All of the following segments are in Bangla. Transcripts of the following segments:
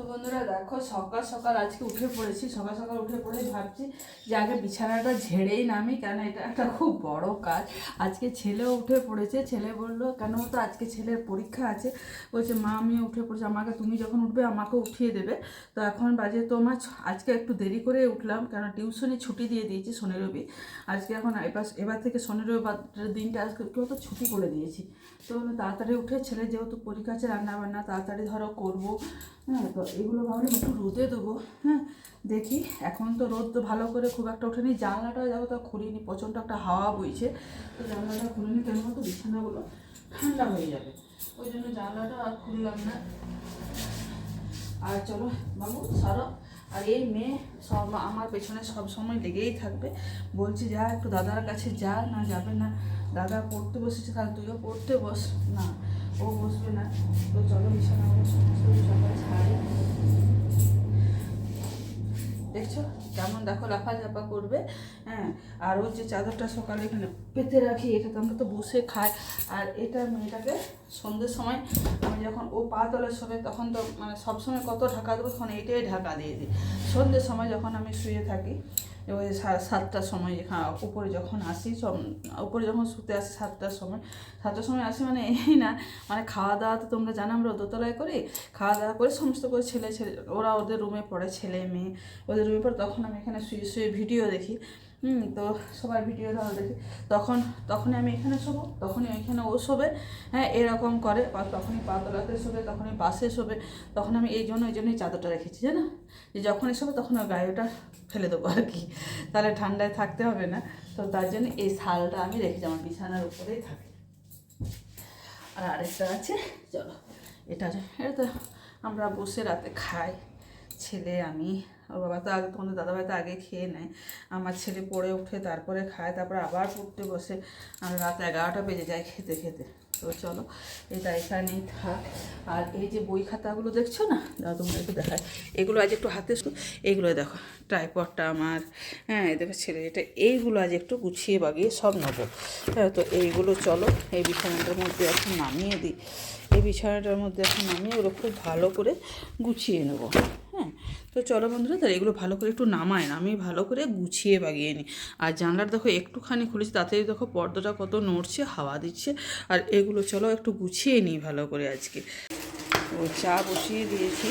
তো বন্ধুরা দেখো সকাল সকাল আজকে উঠে পড়েছি সকাল সকাল উঠে পড়ে ভাবছি যে আগে বিছানাটা ঝেড়েই নামি কেন এটা একটা খুব বড় কাজ। আজকে ছেলেও উঠে পড়েছে, ছেলে বলল, কেন তো আজকে ছেলের পরীক্ষা আছে? বলছে, মা আমি উঠে পড়েছি। আমাকে, তুমি যখন উঠবে আমাকে উঠিয়ে দেবে। তো এখন বাজে তো আমার আজকে একটু দেরি করে উঠলাম কেন টিউশনে ছুটি দিয়ে দিয়েছি শনি রবি। আজকে এখন এবার এবার থেকে শনি রবিবার দিনটা আজকে কেউ তো ছুটি করে দিয়েছি। তো তাড়াতাড়ি উঠে, ছেলে যেহেতু পরীক্ষা আছে রান্না বান্না তাড়াতাড়ি ধরো, করব। হ্যাঁ তো এগুলো ভাবলাম একটু রোদে দেবো। হ্যাঁ দেখি, এখন তো রোদ তো ভালো করে খুব একটা ওঠেনি, জানলাটা যাব তো খুলিনি, প্রচণ্ড একটা হাওয়া বইছে। তো জানলাটা খুলিনি কেন তো বিছানাগুলো ঠান্ডা হয়ে যাবে। ওই জন্য জানলাটা আর খুললাম না। আর চলো বাবু, সারো। আর এই মেয়ে সব আমার পেছনে সব সময় লেগেই থাকবে। বলছি, যা একটু দাদার কাছে যা, না যাবে না। দাদা পড়তে বসেছে, তাহলে তুইও পড়তে বস। না, ও বসবে না। তো চলো বিছানা সমস্ত দেখছ? কেমন দেখো লাফা লাফাঝাপা করবে হ্যাঁ? আর ওর যে চাদরটা সকালে এখানে পেতে রাখি এটা তো আমরা তো বসে খাই। আর এটা মেয়েটাকে সন্ধ্যের সময় আমি যখন ও পা তলে শোবে, তখন তো মানে সবসময় কত ঢাকা দেবো, তখন এটাই ঢাকা দিয়ে দিই। সন্ধ্যের সময় যখন আমি শুয়ে থাকি ওই সাতটার সময় উপরে যখন আসি, সব উপরে যখন শুতে আসি সাতটার সময় সাতটার সময় আসি মানে এই না মানে খাওয়া দাওয়া তো তোমরা জানো, আমরা দোতলায় করি, খাওয়া দাওয়া করে সমস্ত করে ছেলে ছেলে ওরা ওদের রুমে পড়ে ছেলে মেয়ে, ওদের রুমে পড়ে, তখন আমি এখানে শুয়ে শুয়ে ভিডিও দেখি। হুম, তো সবার ভিডিও ধরো দেখি। তখন, তখনই আমি এখানে শোবো, তখনই ওইখানে ও শোবে হ্যাঁ এরকম করে, বা তখনই পাতলাতে শোবে, তখনই পাশে শোবে, তখন আমি এই জন্য, এই জন্যই চাদরটা রেখেছি, জানো? যে যখনই শোবে, তখন ওই গায়ে ওটা ফেলে দেবো আর কি। তাহলে ঠান্ডায় থাকতে হবে না। তো তার জন্য এই শালটা আমি রেখেছি, আমার বিছানার উপরেই থাকে। আর আরেকটা আছে, চলো, এটা এটা তো আমরা বসে রাতে খাই। ছেলে, আমি ওর বাবা তো আগে তোমাদের দাদাভাই তো আগে খেয়ে নেয়। আমার ছেলে পড়ে উঠে তারপরে খায়, তারপরে আবার পড়তে বসে। আর রাত এগারোটা বেজে যায় খেতে খেতে। তো চলো, এটা এখানেই থাক। আর এই যে বই খাতাগুলো দেখছ না? দাদা তোমরা একটু দেখায় এগুলো আজ একটু হাতে এইগুলো দেখো, ট্রাইপডটা আমার। হ্যাঁ দেখো ছেলে, এটা এইগুলো আজ একটু গুছিয়ে বাগিয়ে সব নেব হ্যাঁ তো এইগুলো চলো, এই বিছানাটার মধ্যে এখন নামিয়ে দিই। এই বিছানাটার মধ্যে এখন আমি ওগুলো খুব ভালো করে গুছিয়ে নেব। হ্যাঁ? তো চলো বন্ধুরা, তাহলে এগুলো ভালো করে একটু নামায় না। আমি ভালো করে গুছিয়ে বাগিয়ে নিই। আর জানলার দেখো একটুখানি খুলেছি, তাতে দেখো পর্দাটা কত নড়ছে, হাওয়া দিচ্ছে। আর এগুলো চলো একটু গুছিয়ে নিই ভালো করে আজকে। ও চা বসিয়ে দিয়েছি।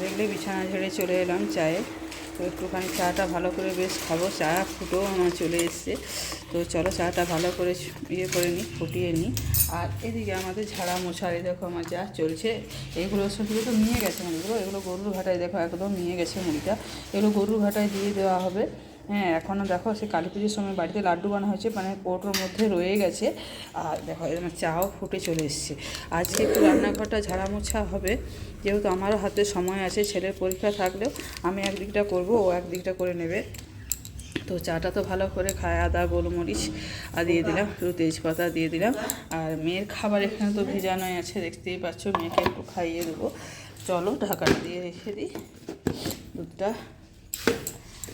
দেখলে বিছানা ঝেড়ে চলে এলাম চায়ে। তো একটুখানি চাটা ভালো করে বেশ খাব। চা ফুটো আমার চলে এসছে। তো চলো চাটা ভালো করে ইয়ে করে নিই, ফুটিয়ে নিই। আর এদিকে আমাদের ঝাড়া মশারি দেখো আমার যা চলছে। এগুলো সবগুলো তো নিয়ে গেছে মুড়িগুলো এগুলো গরুর ভাটায় দেখো একদম নিয়ে গেছে মুড়িটা এগুলো গরুর ভাটায় দিয়ে দেওয়া হবে। হ্যাঁ এখনও দেখো সে কালী পুজোর সময় বাড়িতে লাড্ডু বানা হয়েছে মানে কৌটোর মধ্যে রয়ে গেছে। আর দেখো এরকম চাও ফুটে চলে এসছে। আজকে একটু রান্নাঘরটা ঝাড়া মোছা হবে, যেহেতু আমারও হাতে সময় আছে, ছেলের পরীক্ষা থাকলেও আমি একদিকটা করব, ও একদিকটা করে নেবে। তো চাটা তো ভালো করে খায়, আদা, গোলমরিচ, আর দিয়ে দিলাম একটু তেজপাতা দিয়ে দিলাম। আর মেয়ের খাবার এখানে তো ভিজানোই আছে, দেখতেই পাচ্ছ, মেয়েকে একটু খাইয়ে দেবো। চলো ঢাকাটা দিয়ে রেখে দিই, দুধটা।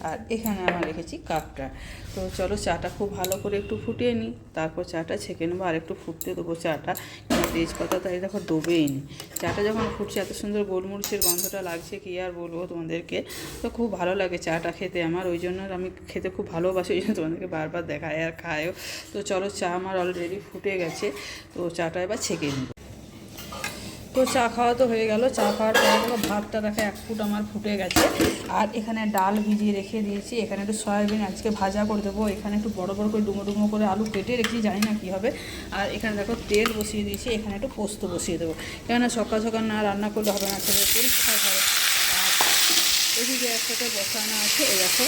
আর এখানে আমার রেখেছি কাপটা। তো চলো চাটা খুব ভালো করে একটু ফুটিয়ে নিই, তারপর চাটা ছেঁকে নেব আর একটু ফুটতে দেবো চাটা। তেজপাতা তাই দেখো ডোবেই নি। চাটা যখন ফুটছে, এত সুন্দর গোলমরিচের গন্ধটা লাগছে, কি আর বলব তোমাদেরকে? তো খুব ভালো লাগে চাটা খেতে আমার, ওই জন্য আমি খেতে খুব ভালোবাসি, ওই জন্য তোমাদেরকে বারবার দেখায় আর খায়ও তো চলো চা আমার অলরেডি ফুটে গেছে, তো চাটা এবার ছেঁকে নিই তো চা খাওয়া তো হয়ে গেল। চা খাওয়ার পরে দেখো ভাতটা দেখো এক ফুট আমার ফুটে গেছে। আর এখানে ডাল ভিজিয়ে রেখে দিয়েছি। এখানে একটু সয়াবিন আজকে ভাজা করে দেবো। এখানে একটু বড় বড় করে ডুমো ডুমো করে আলু কেটে রেখেছি, জানি না কী হবে। আর এখানে দেখো তেল বসিয়ে দিয়েছি। এখানে একটু পোস্ত বসিয়ে দেবো। কেননা সকাল সকাল না রান্না করলে হবে না পরীক্ষা আর এদিকে একসাথে বসানো আছে, এই দেখো।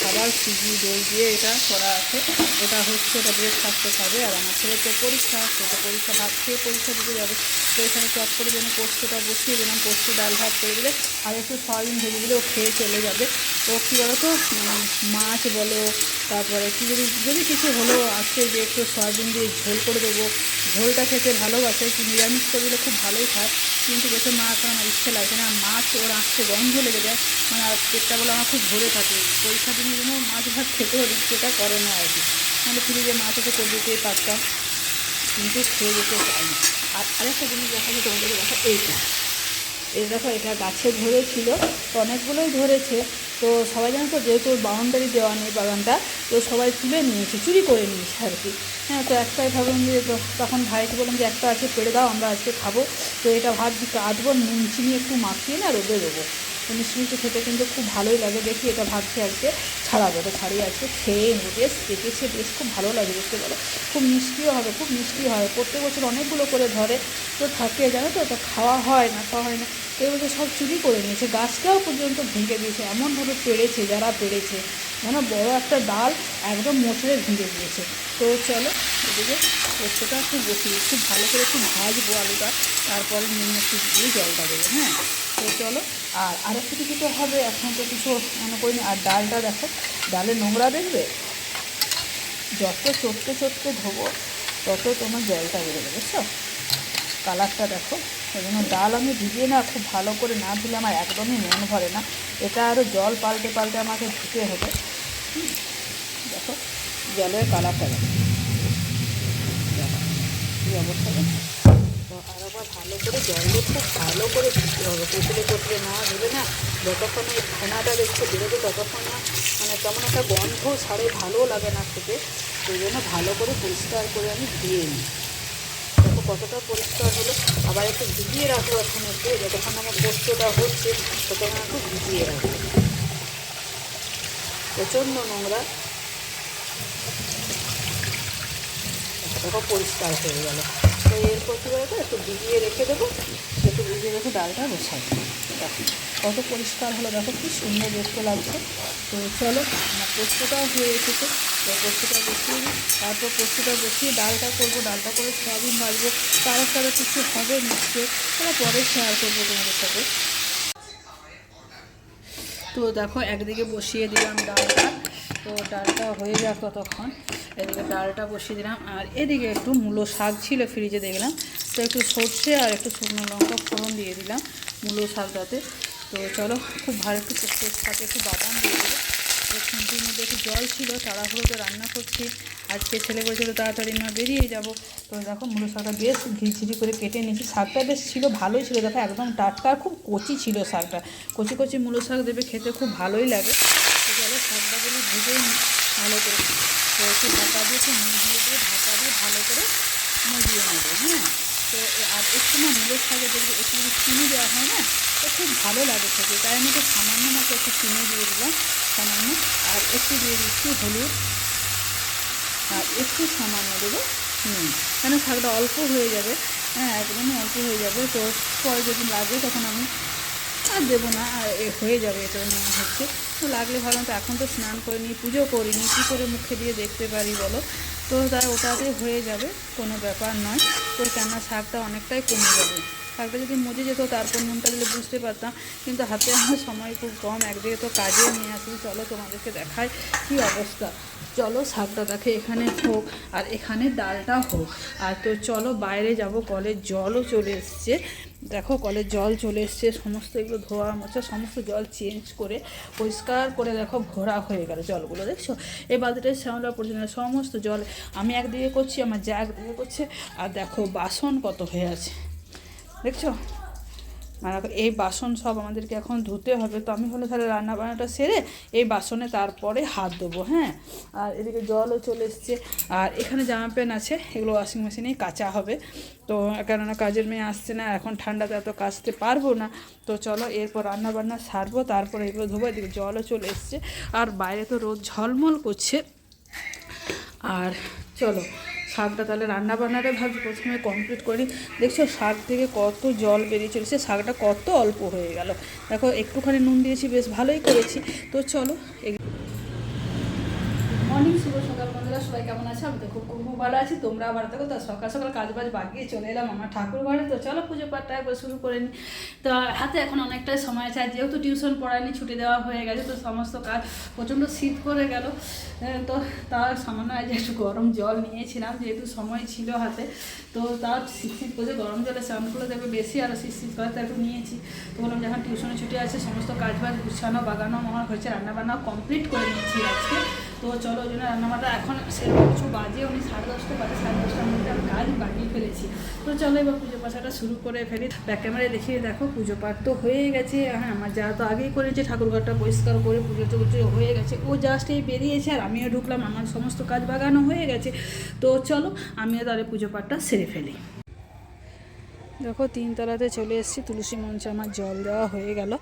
খাবার, সুজি, দই দিয়ে এটা করা আছে। এটা হচ্ছে এটা ব্রেকফাস্টে খাবে, আর আমার ছেলে তো পরীক্ষা সেটা পরীক্ষা ভাত খেয়ে পরীক্ষা দিতে যাবে। তো এখানে চট করে যেন পোস্তটা বসিয়ে দিলাম, পোস্ত, ডাল ভাত করে দিলে, আর একটু সয়াবিন ভেজে দিলে ও খেয়ে চলে যাবে। ও কী বলো তো মাছ বলো, তারপরে একটু যদি যদি কিছু হলো আজকে যে একটু সয়াবিন দিয়ে ঝোল করে দেবো, ঝোলটা খেতে ভালোবাসে কি নিরামিষ করে দিলে খুব ভালোই খায়। কিন্তু বসে মাছ, আমার ইচ্ছে লাগে না, মাছ ওর আসতে গন্ধ লেগে যায় মানে আর পেটটা বলে, আমার খুব ভরে থাকে পরীক্ষার দিনের জন্য মাছ ভাত খেতেও ইচ্ছেটা করে না আর কি। মানে ফ্রিজে মাছ করে দিতেই পারতাম কিন্তু খেয়ে যেতে চাই না। আর আরেকটা জিনিস দেখা যায় তোমাদেরকে দেখা, এইটা। এই দেখো, এটা গাছে ধরেছিল তো অনেকগুলোই ধরেছে। তো সবাই জানো তো, যেহেতু বাউন্ডারি দেওয়া নেই বাগানটা, তো সবাই তুলে নিয়েছে, চুরি করে নিয়েছে আর কি। হ্যাঁ তো একটাই ভাবলাম যে তখন ভাইকে বললাম যে, একটা আছে, পেড়ে দাও, আমরা আজকে খাব। তো এটা ভাবছি, কাটবো, নুন, চিনি একটু মাখিয়ে না, রোদে দেবো। মিষ্টি মিষ্টি খেতে কিন্তু খুব ভালোই লাগে। দেখি এটা ভাবছি আজকে ছাড়াবো। এটা ছাড়িয়ে আজকে খেয়ে নেব। বেশ পেকেছে, বেশ খুব ভালো লাগে দেখতে পারো। খুব মিষ্টিও হবে, খুব মিষ্টি হয়। প্রত্যেক বছর অনেকগুলো করে ধরে। তো থাকে, জানো তো তো খাওয়া হয় না, খাওয়া হয় না। এই বছর সব চুরি করে নিয়েছে। গাছটাও পর্যন্ত ভেঙে দিয়েছে। এমনভাবে পেরেছে যারা পেরেছে যেন বড় একটা ডাল একদম মোচড়ে ভেঙে দিয়েছে? তো চলো এদিকে পোস্তটা একটু বসিয়ে খুব ভালো করে একটু ভাজবো আলুটা, তারপরে নুন একটু দিয়ে জলটা দেবো হ্যাঁ? তো চলো, আর আরেকটু কিছু তো হবে, এখন তো কিছু মনে করিনি। আর ডালটা দেখো, ডালে নোংরা দেখবে? যত চটকে চটকে ধোবো, তত তোমার জলটা বেরোবে, বুঝছ? কালারটা দেখো। ওই জন্য ডাল আমি ভিজিয়ে না, খুব ভালো করে না ধুলে আমার একদমই মন ভরে না। এটা আরও জল পাল্টে পাল্টে আমাকে ধুতে হবে। দেখো, জলের কালারটা দেখো। কী অবস্থা? তো আর আবার ভালো করে জল দিয়ে খুব ভালো করে ধুতে হবে। কচলে কচলে না ধুলে না, যতক্ষণ এই ফেনাটা দেখছ বেরোবে ততক্ষণ না মানে কেমন একটা গন্ধ ছাড়ে, ভালো লাগে না খেতে। সেই জন্য ভালো করে পরিষ্কার করে আমি ধুয়ে নিই। কতটা পরিষ্কার হলো, আবার একটু ভিজিয়ে রাখব এখন একটু, যতক্ষণ আমার পোস্তটা হচ্ছে, ততক্ষণ একটু ভিজিয়ে রাখব। প্রচণ্ড নোংরা। পরিষ্কার হয়ে গেল। তো এরপর কী বলতো, একটু ভিজিয়ে রেখে দেবো, একটু ভিজিয়ে রেখে ডালটা বসাবো। দেখো কত পরিষ্কার হলো দেখো, কি সুন্দর দেখতে লাগছে। তো চলো, আমার পোস্তটাও হয়ে এসেছে। তো পোস্তটা বসিয়ে দিই। তারপর পোস্তটা বসিয়ে ডালটা করব। ডালটা করে সয়াবিন মারবো তারা তারা কিছু হবে নিশ্চয় তারা পরে শেয়ার করব তোমাদের সাথে। তো দেখো, একদিকে বসিয়ে দিলাম ডালটা। তো ডালটা হয়ে যাক ততক্ষণ। এদিকে ডালটা বসিয়ে দিলাম। আর এদিকে একটু মূলো শাক ছিল, ফ্রিজে দেখলাম। তো একটু সর্ষে আর একটু শুকনো লঙ্কা ফোড়ন দিয়ে দিলাম মূলো শাকটাতে তো চলো, খুব ভালো একটু সাথে একটু বাদাম দিয়ে তো খুন্তির মধ্যে একটু জল ছিল, তাড়াহুড়োতে রান্না করছি। আজকে ছেলে বলেছিল, তাড়াতাড়ি মা বেরিয়ে যাব। তো দেখো, মূলো শাকটা বেশ ঝিরঝিরি করে কেটে নিয়েছি। শাকটা বেশ ছিল, ভালোই ছিল। দেখো, একদম টাটকা খুব কচি ছিল শাকটা। কচি কচি মূলো শাক দেবে, খেতে খুব ভালোই লাগে। তো চলো শাকটাগুলি ভেজে নিই ভালো করে। তো একটু ঢাকা দিয়ে, একটু দিয়ে ঢাকা দিয়ে ভালো করে মজিয়ে নেব হ্যাঁ? তো আর একটু না মূলের শাকে দেখবে একটু যদি চিনি দেওয়া হয় না, তো খুব ভালো লাগে খেতে। তাই আমি একটু সামান্য মতো একটু চিনি দিয়ে দিলাম, সামান্য। আর একটু দিয়ে দিচ্ছি হলুদ। আর একটু সামান্য দেবো নুন। কেন শাকটা অল্প হয়ে যাবে? হ্যাঁ একদমই অল্প হয়ে যাবে। তো পরে যদি লাগে তখন আমি আর দেবো না, আর হয়ে যাবে এটা মনে হচ্ছে। তো লাগলে ভালো, তো এখন তো স্নান করিনি, পুজো করিনি, কী করে মুখে দিয়ে দেখতে পারি বলো? তো তাই ওটাতে হয়ে যাবে, কোনো ব্যাপার নয়। তো কেননা শাকটা অনেকটাই কমে যাবে। শাকটা যদি মজে যেত, তারপর নুনটা দিলে বুঝতে পারতাম। কিন্তু হাতে আমার সময় খুব কম, একদিকে তো কাজে নিয়ে আসি। চলো তোমাদেরকে দেখায় কী অবস্থা। চলো শাকটা দেখে এখানে হোক, আর এখানে ডালটা হোক। আর তো চলো বাইরে যাব, কলের জলও চলে এসছে। দেখো কলের জল চলে এসছে, সমস্ত এগুলো ধোয়া মোছা, সমস্ত জল চেঞ্জ করে, পরিষ্কার করে দেখো ভরা হয়ে গেল জলগুলো, দেখছ? এই বালতিটা শ্যামলা পর্যন্ত সমস্ত জল, আমি একদিকে করছি, আমার যা একদিকে করছে, আর দেখো বাসন কত হয়ে আছে, দেখছ? আর এই বাসন সব আমাদেরকে এখন ধুতে হবে। তো আমি হলো তাহলে রান্না বান্নাটা সেরে এই বাসনে তারপরে হাত দেবো হ্যাঁ? আর এদিকে জলও চলে এসছে। আর এখানে জামা প্যান্ট আছে, এগুলো ওয়াশিং মেশিনেই কাচা হবে। তো কেননা কাজের মেয়ে আসছে না, এখন ঠান্ডাতে এত কাচতে পারব না। তো চলো এরপর রান্না বান্না সারবো, তারপরে এগুলো ধোবো, এদিকে জলও চলে এসছে। আর বাইরে তো রোদ ঝলমল করছে। আর চলো শাকটা তাহলে রান্না বান্নাটা ভাবছি প্রথমে কমপ্লিট করি। দেখছ শাক থেকে কত জল বেরিয়ে চলেছে শাকটা কত অল্প হয়ে গেল। দেখো একটুখানি নুন দিয়েছি, বেশ ভালোই করেছি। তো চলো বন্ধুরা সবাই কেমন আছে? আমি তো খুব খুব ভালো আছি। তোমরা আবার দেখো, তো সকাল সকাল কাজ বাজ বাগিয়ে চলে এলাম আমার ঠাকুর ঘরে। তো চলো পুজো পাঠটা একবার শুরু করে নিই তো হাতে এখন অনেকটাই সময় আছে। আর যেহেতু টিউশন পড়ায়নি, ছুটি দেওয়া হয়ে গেছে, তো সমস্ত কাজ প্রচণ্ড শীত করে গেল। তো তার সামান্য আজ একটু গরম জল নিয়েছিলাম, যেহেতু সময় ছিল হাতে। তো তার শীত শীত করে গরম জলে স্নান করলে দেখবে বেশি আরও শীত শীত করে তো একটু নিয়েছি। তো বললাম যখন টিউশনে ছুটি আছে, সমস্ত কাজ বাজ গুছানো, বাগানো আমার হয়েছে রান্নাবান্না কমপ্লিট করে নিয়েছি আজকে। তো চলো ওই জন্য রান্নাবান্না এখন সেরকম কিছু বাজে, উনি সাড়ে দশটা বাজে, সাড়ে দশটার মধ্যে আমি কাজ বানিয়ে ফেলেছি। তো চলো এবার পুজো পাশাটা শুরু করে ফেলি। ব্যাক ক্যামেরায় দেখিয়ে দেখো, পুজো পাঠ তো হয়ে গেছে। হ্যাঁ আমার যা তো আগেই করেছে ঠাকুরঘরটা পরিষ্কার করে পুজো টুজো হয়ে গেছে। ও জাস্ট এই বেরিয়েছে আর আমিও ঢুকলাম, আমার সমস্ত কাজ বাগানো হয়ে গেছে। তো চলো, আমিও তাহলে পুজো পাঠটা সেরে ফেলি। দেখো, তিনতলাতে চলে এসেছি, তুলসী মঞ্চে আমার জল দেওয়া হয়ে গেল।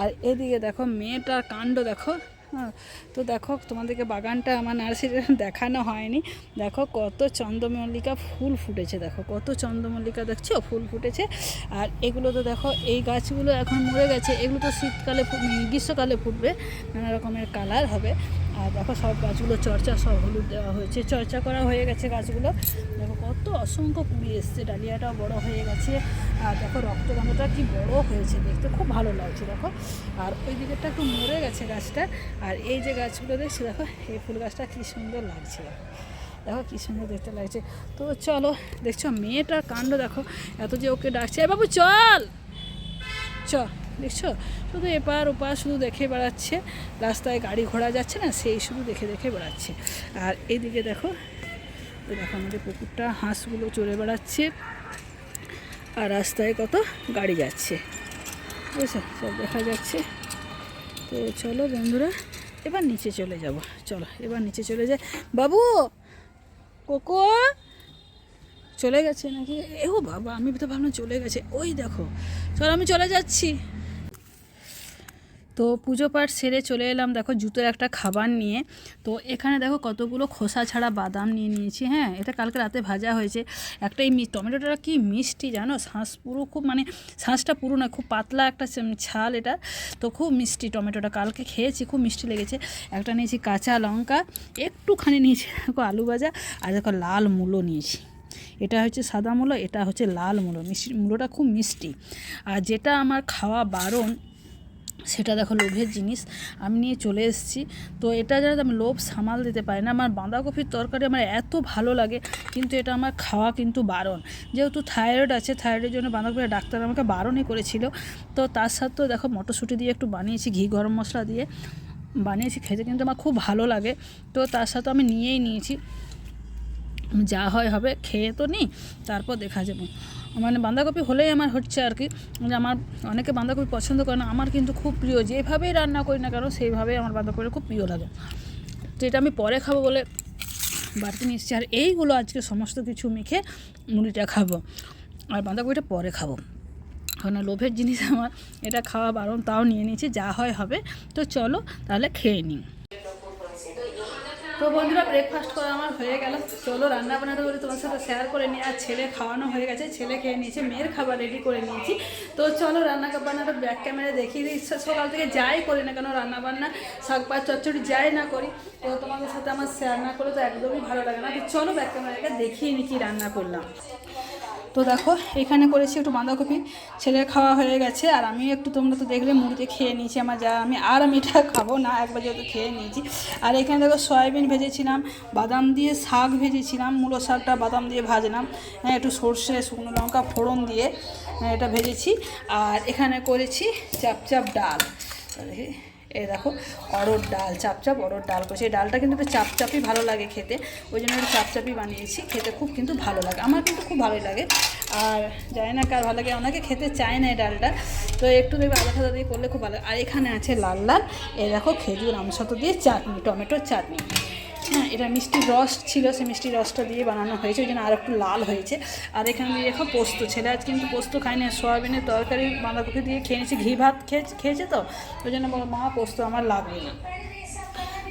আর এদিকে দেখো, মেয়েটার কাণ্ড দেখো। হ্যাঁ তো দেখো, তোমাদেরকে বাগানটা আমার নার্সারি দেখানো হয়নি। দেখো, কত চন্দ্রমল্লিকা ফুল ফুটেছে, দেখো, কত চন্দ্রমল্লিকা দেখছ? ফুল ফুটেছে। আর এগুলো তো দেখো, এই গাছগুলো এখন মরে গেছে। এগুলো তো শীতকালে গ্রীষ্মকালে ফুটবে, নানা রকমের কালার হবে। আর দেখো সব গাছগুলো, চর্চা সব হলুদ দেওয়া হয়েছে। চর্চা করা হয়ে গেছে গাছগুলো। দেখো কত অসংখ্য কুড়ি এসছে, ডালিয়াটাও বড় হয়ে গেছে। আর দেখো রক্তগন্ধটা কি বড় হয়েছে দেখতে, খুব ভালো লাগছে দেখো। আর ওই দিকেরটা একটু মরে গেছে গাছটা। আর এই যে গাছগুলো দেখছি, দেখো, এই ফুল গাছটা কী সুন্দর লাগছে। দেখো কী সুন্দর দেখতে লাগছে। তো চলো, দেখছ মেয়েটার কাণ্ড দেখো। এত যে ওকে ডাকছে, "এ বাবু চল! চ। দেখছ? শুধু এপার ওপার শুধু দেখে বেড়াচ্ছে। রাস্তায় গাড়ি ঘোড়া যাচ্ছে না, সেই শুধু দেখে দেখে বেড়াচ্ছে। আর এদিকে দেখো দেখো আমাদের পুকুরটা, হাঁসগুলো চড়ে বেড়াচ্ছে। আর রাস্তায় কত গাড়ি যাচ্ছে। বুঝছ? সব দেখা যাচ্ছে। তো চলো বন্ধুরা, এবার নিচে চলে যাব। চলো, এবার নিচে চলে যাই। বাবু! কোকো! চলে গেছে নাকি? এও বাবা, আমি তো ভাবলাম চলে গেছে। ওই দেখো, চলো আমি চলে যাচ্ছি। তো পুজো পাঠ সেরে চলে এলাম, দেখো জুতোর একটা খাবার নিয়ে। তো এখানে দেখো কতগুলো খোসা ছাড়া বাদাম নিয়ে নিয়েছি হ্যাঁ এটা কালকে রাতে ভাজা হয়েছে। একটা এই টমেটোটা কি মিষ্টি জানো? শ্বাস পুরো খুব মানে শ্বাসটা পুরো না, খুব পাতলা একটা ছাল এটা। তো খুব মিষ্টি টমেটোটা, কালকে খেয়েছি, খুব মিষ্টি লেগেছে। একটা নিয়েছি কাঁচা লঙ্কা, একটুখানি নিয়েছি দেখো আলু ভাজা, আর দেখো লাল মূলো নিয়েছি। এটা হচ্ছে সাদা মূলো, এটা হচ্ছে লাল মূলো, মিষ্টি, মূলোটা খুব মিষ্টি। আর যেটা আমার খাওয়া বারণ সেটা দেখো লোভের জিনিস। আমি নিয়ে চলে এসেছি। তো এটা যারা আমি লোভ সামাল দিতে পারি না। আমার বাঁধাকপির তরকারি আমার এত ভালো লাগে, কিন্তু এটা আমার খাওয়া কিন্তু বারণ। যেহেতু থাইরয়েড আছে, থাইরয়েডের জন্য বাঁধাকপির ডাক্তার আমাকে বারণই করেছিল। তো তার সাথেও দেখো মটরশুঁটি দিয়ে একটু বানিয়েছি, ঘি গরম মশলা দিয়ে বানিয়েছি, খেতে কিন্তু আমার খুব ভালো লাগে। তো তার সাথে আমি নিয়েই নিয়েছি। যা হয় হবে, খেয়ে তো নিই তারপর দেখা যাবে। মানে বাঁধাকপি হলেই আমার হচ্ছে আর কি। যে আমার অনেকে বাঁধাকপি পছন্দ করে না, আমার কিন্তু খুব প্রিয়। যেভাবেই রান্না করি না কেন, সেইভাবেই আমার বাঁধাকপি খুব প্রিয় লাগে। এটা আমি পরে খাব বলে বাড়িতে নিয়ে এসেছি, আর এইগুলো আজকে সমস্ত কিছু মেখে মুড়িটা খাব। আর বাঁধাকপিটা পরে খাব। কারণ লোভের জিনিস আমার, এটা খাওয়া বারণ তাও নিয়ে নিয়েছি, যা হয় হবে। তো চলো তাহলে খেয়ে নিই। তো বন্ধুরা ব্রেকফাস্ট করা আমার হয়ে গেল। চলো রান্না বান্নাটা বলে, তোমার সাথে শেয়ার করে নিই। আর ছেলে খাওয়ানো হয়ে গেছে, ছেলে খেয়ে নিয়েছে, মেয়ের খাবার রেডি করে নিয়েছি। তো চলো রান্না বান্নাটা ব্যাক ক্যামেরা দেখিয়ে দিই। সকাল থেকে যাই করি না কেন রান্না বান্না শাক পাত, চচ্চড়ি যাই না করি। তো তোমাদের সাথে আমার শেয়ার না করলে তো একদমই ভালো লাগে না। তো চলো ব্যাক ক্যামেরাটা দেখিয়ে নিই রান্না করলাম। তো দেখো এখানে করেছি একটু বাঁধাকপি। ছেলের খাওয়া হয়ে গেছে আর আমি একটু তোমরা তো দেখলে মুড়িতে খেয়ে নিয়েছি আমার যা। আমি আর আমি এটা খাব না একবার যেহেতু খেয়ে নিয়েছি। আর এখানে দেখো সয়াবিন ভেজেছিলাম বাদাম দিয়ে শাক ভেজেছিলাম মূলো শাকটা বাদাম দিয়ে ভাজলাম হ্যাঁ একটু সর্ষে শুকনো লঙ্কা ফোড়ন দিয়ে হ্যাঁ, এটা ভেজেছি। আর এখানে করেছি চাপ চাপ ডাল। দেখি এই দেখো অরোর ডাল, চাপচাপ অরোর ডাল করছে। এই ডালটা কিন্তু একটু চাপচাপই ভালো লাগে খেতে। ওই জন্য একটু চাপচাপই বানিয়েছি, খেতে খুব কিন্তু ভালো লাগে। আমার কিন্তু খুব ভালোই লাগে। আর জানি না কার ভালো লাগে, অনেকে খেতে চায় না এই ডালটা। তো একটু দেখবে আদা খাদা দিয়ে করলে খুব ভালো। আর এখানে আছে লাল লাল এই দেখো খেজুর আমসত দিয়ে চাটনি, টমেটোর চাটনি। হ্যাঁ এটা মিষ্টি রস ছিল, সেই মিষ্টি রসটা দিয়ে বানানো হয়েছে, ওই জন্য আর একটু লাল হয়েছে। আর এখানে দিয়ে দেখো পোস্ত ছেলে আজ কিন্তু পোস্ত খায় না সয়াবিনের তরকারি বাঁধাকপি দিয়ে খেয়ে নিয়েছি, ঘি ভাত খেয়ে খেয়েছে তো? ওই জন্য বলো, মা, পোস্ত আমার লাগবে না।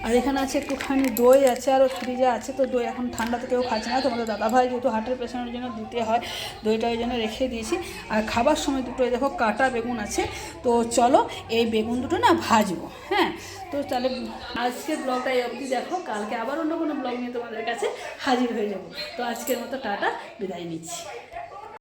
আর এখানে আছে একটুখানি দই আছে, আর ফ্রিজে আছে, তো দই এখন ঠান্ডাতে কেউ খাচ্ছে না। তোমাদের দাদাভাই যেহেতু হার্টের পেশেন্টের জন্য দিতে হয়, দইটা ওই জন্য রেখে দিয়েছি। আর খাবার সময় দুটো দেখো কাটা বেগুন আছে, তো চলো এই বেগুন দুটো না ভাজবো হ্যাঁ? তো তাহলে আজকের ব্লগটা এই অবধি দেখো, কালকে আবার অন্য কোনো ব্লগ নিয়ে তোমাদের কাছে হাজির হয়ে যাব। তো আজকের মতো টাটা, বিদায় নিচ্ছি।